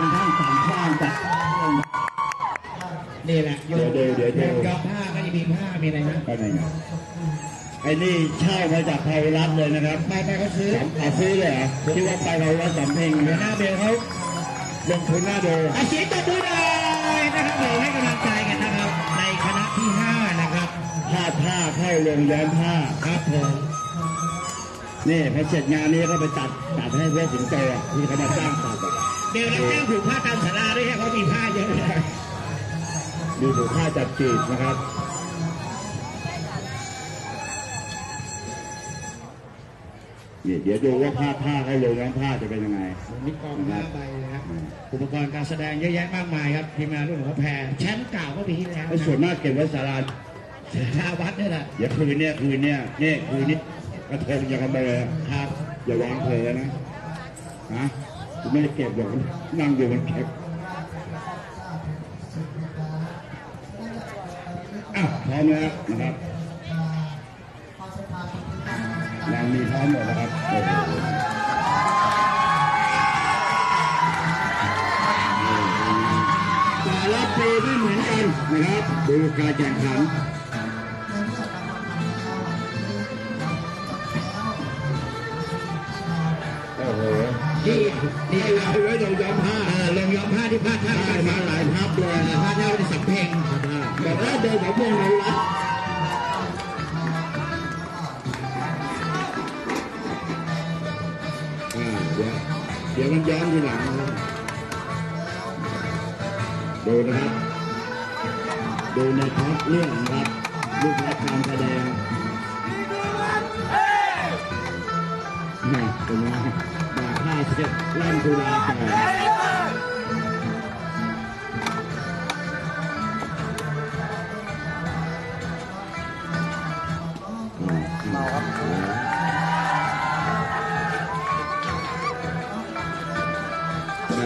มันทั้งสามข้างจัดนี่แหละโยเดี๋ยวเดี๋ยวเดี๋ยวยอมผ้าก็จะมีผ้ามีอะไรนะไปไหนเนี่ยไอ้นี่เช่ามาจากไทยรัฐเลยนะครับไปไปเขาซื้อสามอาซื้อเลยเหรอที่ว่าไปเราวัดสำเพ็งหัวหน้าเบลเขาลงทุนหน้าดูอาเสียตบมือหน่อยนะครับเราให้กำลังใจกันนะครับ ในคณะที่ห้านะครับพลาดท่าเข้าลงแย้มผ้าครับผม นี่พอเสร็จงานนี้ก็ไปตัดตัดให้เพื่อนสิงโตอะที่เขามาจ้างตัดอะเบลรับจ้างผูกผ้าตามศาลาด้วยใช่เขามีผ้าเยอะเลยดูถูกค่าจัดจีบนะครับนี่เดี๋ยวดูว่าผ้าผ้าให้ลงแย้มผ้าจะเป็นยังไงมีกองผ้าใบนะครับอุปกรณ์การแสดงเยอะแยะมากมายครับทีมงานรุ่นของเขาแพรแชมป์เก่าก็ปีที่แล้วไอ้ส่วนมากเก็บไว้ศาลาชาวัดนี่แหละเดี๋ยวคืนเนี้ยคืนเนี้ยนี่คืนนี้ กระเทงอย่าขโมยอะครับ อย่าวางเผลอนะฮะไม่ได้เก็บหรอกนั่งอยู่มันเก็บอะพร้อมแล้วนะครับงานมีพร้อมหมดแล้วครับแต่ละปีไม่เหมือนกันนะครับดูการแข่งขัน ที่ที่ให้เราไว้ลงย้อมผ้าเออลงยอมผ้าที่ผ้าท่าไมาหลายทับเลยผ้าท่าที่สับเพลงบอกว่าเดินของพวกเราละเดี๋ยวเดี๋ยวมันย้อนทีหลังนะดูนะครับ ดูในท็อปเรื่องนะครับรูปแบบการแสดง เสร็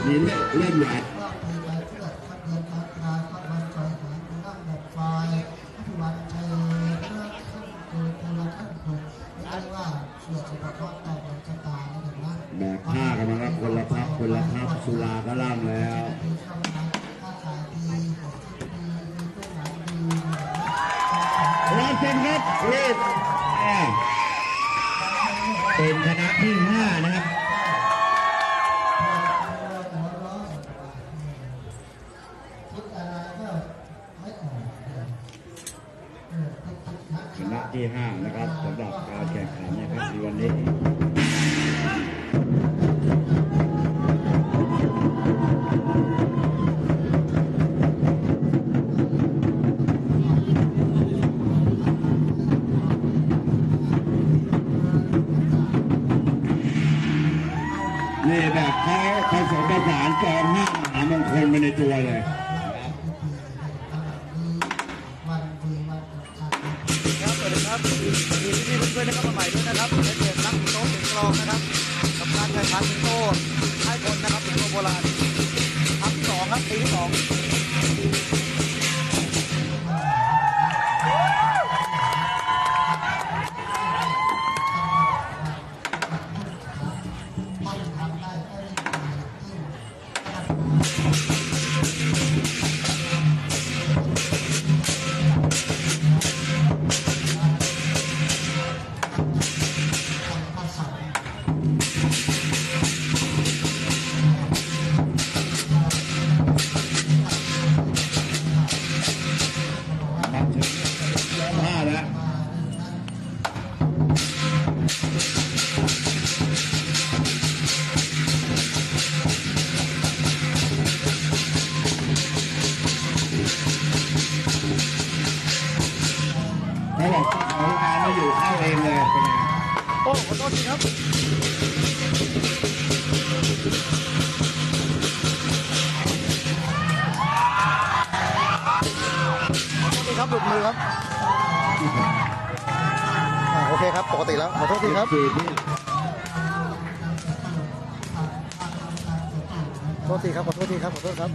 จเล่ อยเซนครับรีบอ่าเป็นคณะที่ห้านะครับ คณะที่ห้านะครับสำหรับการแข่งขันนะครับในวันนี้นี่ โทษครับขอโทษทีครับหลุดมือครับ โอเคครับ ปกติแล้ว ขอโทษทีครับ โทษทีครับ ขอโทษทีครับ ขอโทษครับ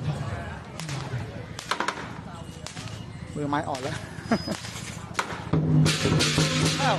มือไม้อ่อนแล้ว อ้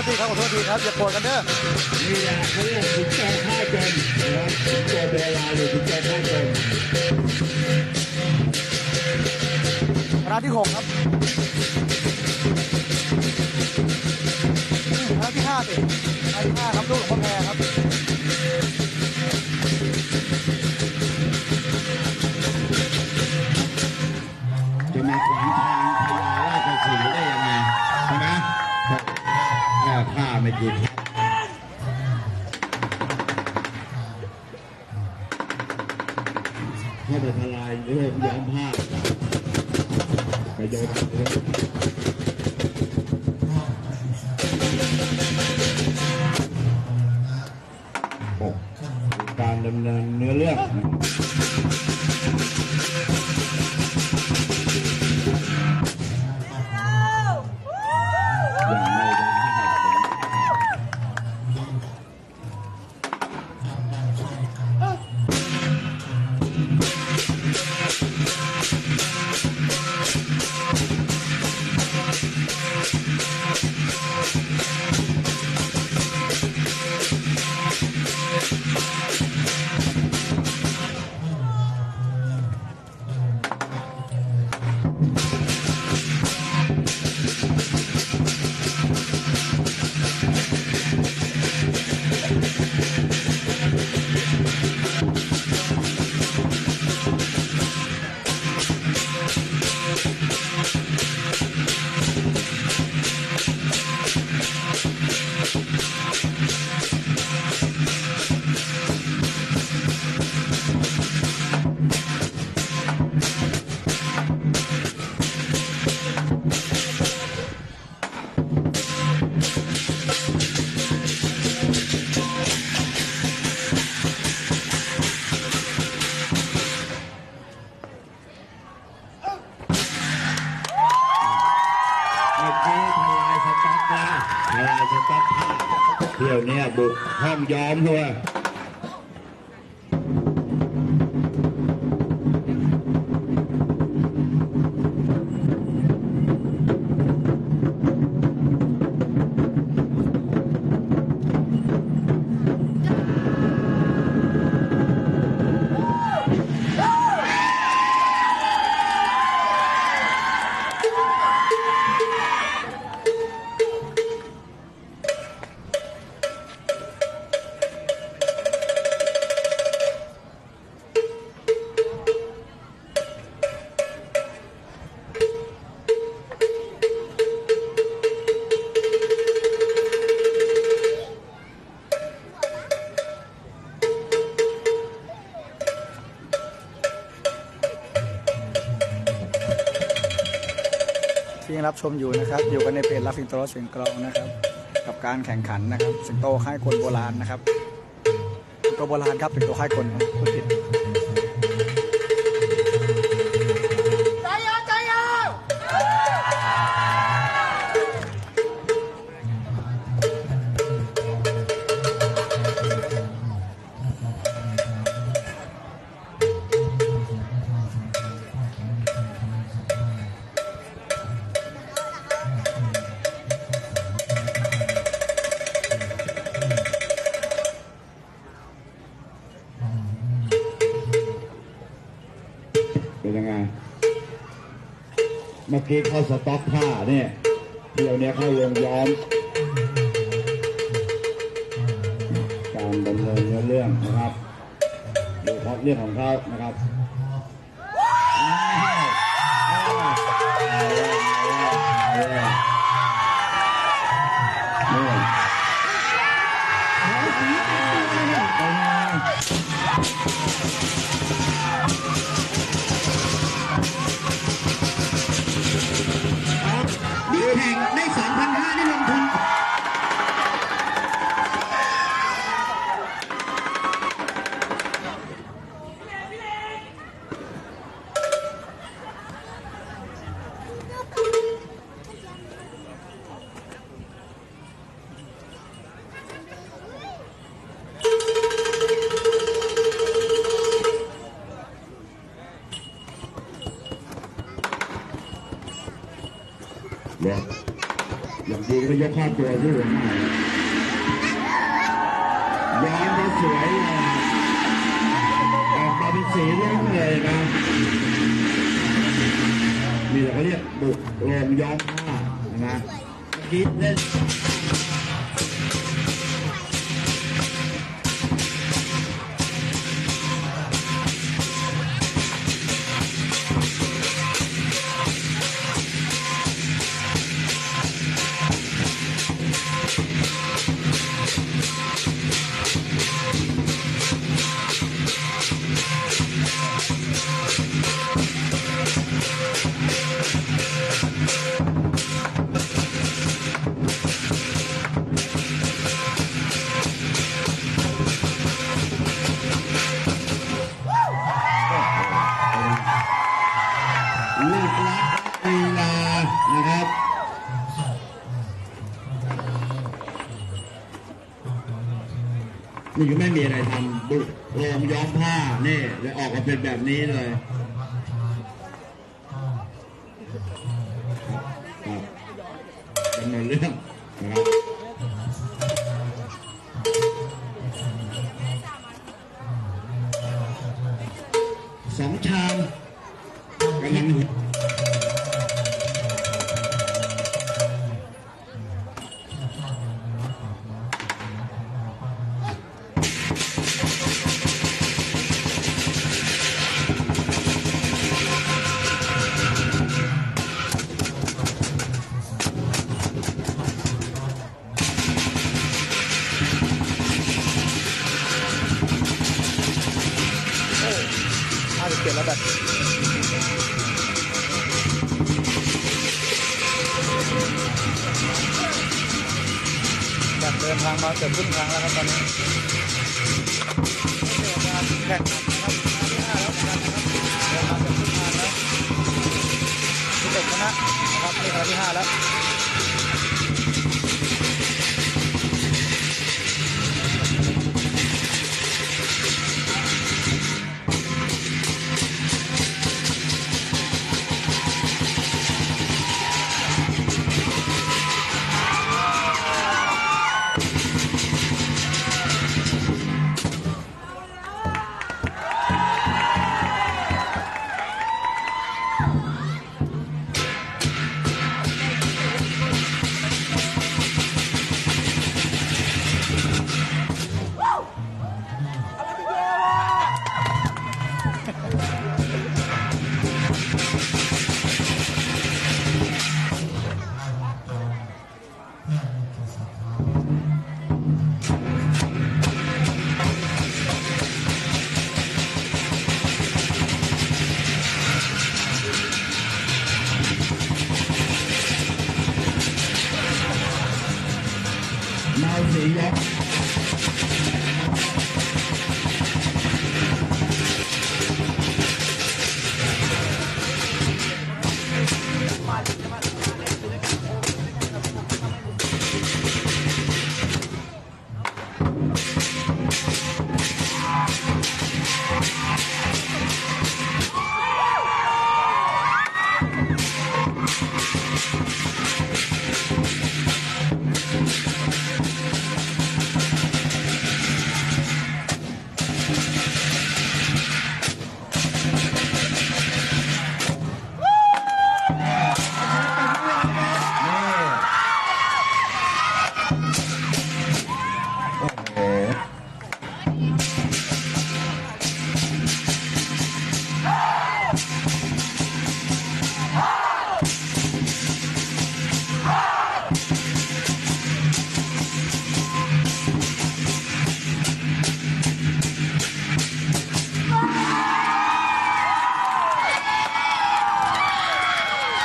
ษทีครับขอโทษทีครับอย่าโกรธกันเด้อนี่แหละเขาเรียกถึงแก่ฆ่าจนนะครับถึงตัวโบราณหรือถึงแก่ฆ่าจนร้านที่หกครับร้านที่ห้าสิร้านที่ห้าครับลูกหลวงพ่อแพรครับ ค่ ยอมด้วย รับชมอยู่นะครับ อยู่กันในเพจรับสิงโตรถเสียงกลองนะครับ กับการแข่งขันนะครับ สิงโตค่ายคนโบราณนะครับสิงโตโบราณครับสิงโตค่ายคนครับพูดผิด มื่อกี้เข้าสต๊อกผ้าเนี่ยเที่ยวเนี้ยเข้าวงย้อมการดำเนินเนื้อเรื่องนะครับโดยเฉพาะเรื่องของเขานะครับ ย่างดีก็ยกข้าตัวที่หัวหน้าย้อนก็สวยนะออกมาเป็นสีรุ้งเลยนะมีแต่เขาเรียกบุกโรงย้อมผ้านะเมื่อกี้เล่น ลูกรักลีลานะครับ นี่ก็ไม่มีอะไรทำ ย้อมผ้านี่เลยออกมาเป็นแบบนี้เลยดำเนินเรื่อง เกือบครึ่งทางแล้วครับตอนนี้แข่งขันนะครับที่ห้าแล้วนะครับเดินมาเกือบครึ่งทางแล้วที่ตกชนะนะครับนี่ครั้งที่ห้าแล้ว